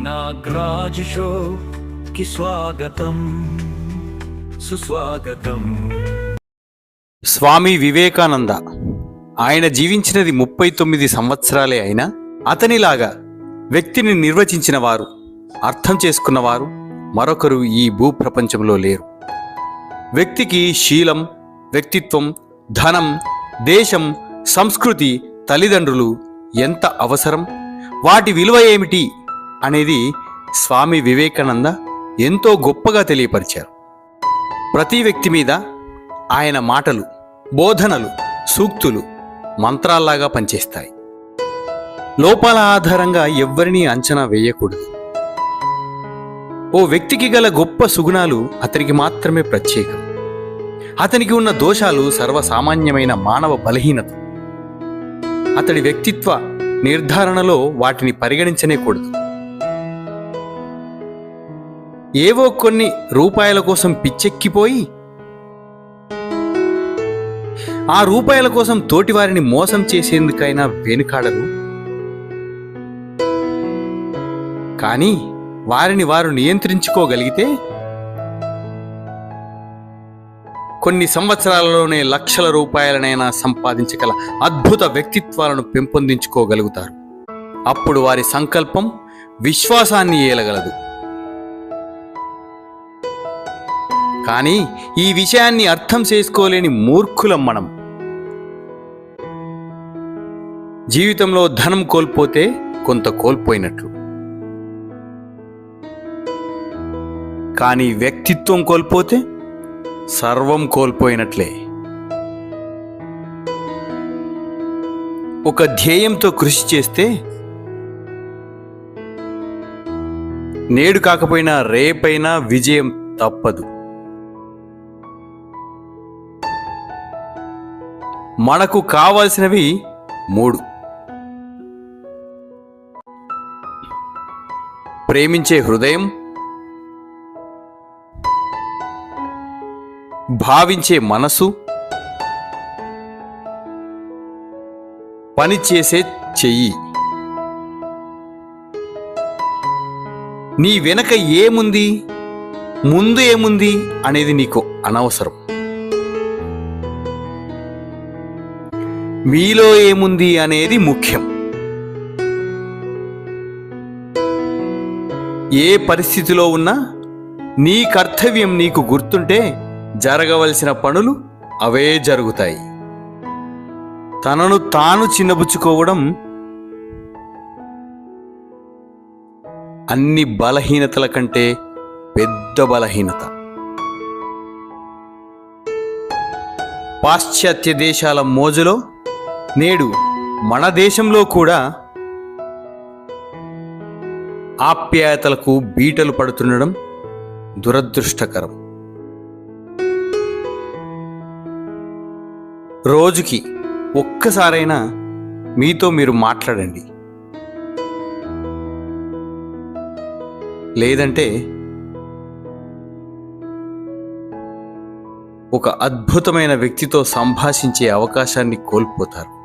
నాగ్రాజ్ show కి స్వాగతం. సుస్వాగతం. స్వామి వివేకానంద ఆయన జీవించినది ముప్పై తొమ్మిది సంవత్సరాలే అయినా అతనిలాగా వ్యక్తిని నిర్వచించిన వారు అర్థం చేసుకున్నవారు మరొకరు ఈ భూప్రపంచంలో లేరు. వ్యక్తికి శీలం వ్యక్తిత్వం ధనం దేశం సంస్కృతి తల్లిదండ్రులు ఎంత అవసరం? వాటి విలువ ఏమిటి? అనేది స్వామి వివేకానంద ఎంతో గొప్పగా తెలియపరిచారు. ప్రతి వ్యక్తి మీద ఆయన మాటలు బోధనలు సూక్తులు మంత్రాల్లాగా పనిచేస్తాయి. లోపాల ఆధారంగా ఎవ్వరినీ అంచనా వేయకూడదు. ఓ వ్యక్తికి గల గొప్ప సుగుణాలు అతనికి మాత్రమే ప్రత్యేకం. అతనికి ఉన్న దోషాలు సర్వసామాన్యమైన మానవ బలహీనత. అతడి వ్యక్తిత్వ నిర్ధారణలో వాటిని పరిగణించనే కూడదు. ఏవో కొన్ని రూపాయల కోసం పిచ్చెక్కిపోయి ఆ రూపాయల కోసం తోటివారిని మోసం చేసేందుకైనా వెనుకాడరు కానీ వారిని వారు నియంత్రించుకోగలిగితే కొన్ని సంవత్సరాలలోనే లక్షల రూపాయలనైనా సంపాదించగల అద్భుత వ్యక్తిత్వాలను పెంపొందించుకోగలుగుతారు. అప్పుడు వారి సంకల్పం విశ్వాసాన్ని ఏలగలదు. కానీ ఈ విషయాన్ని అర్థం చేసుకోలేని మూర్ఖులం మనం. జీవితంలో ధనం కోల్పోతే కొంత కోల్పోయినట్లు. కానీ వ్యక్తిత్వం కోల్పోతే సర్వం కోల్పోయినట్లే. ఒక ధ్యేయంతో కృషి చేస్తే నేడు కాకపోయినా రేపైనా విజయం తప్పదు. మనకు కావలసినవి మూడు. ప్రేమించే హృదయం. భావించే మనసు. పనిచేసే చెయ్యి. నీ వెనక ఏముంది? ముందు ఏముంది? అనేది నీకు అనవసరం. మీలో ఏముంది అనేది ముఖ్యం. ఏ పరిస్థితిలో ఉన్నా నీ కర్తవ్యం నీకు గుర్తుంటే జరగవలసిన పనులు అవే జరుగుతాయి. తనను తాను చిన్నబుచ్చుకోవడం అన్ని బలహీనతల కంటే పెద్ద బలహీనత. పాశ్చాత్య దేశాల మోజులో నేడు మన దేశంలో కూడా ఆప్యాయతలకు బీటలు పడుతుండడం దురదృష్టకరం. రోజుకి ఒక్కసారైనా మీతో మీరు మాట్లాడండి. లేదంటే ఒక అద్భుతమైన వ్యక్తితో సంభాషించే అవకాశాన్ని కోల్పోతారు.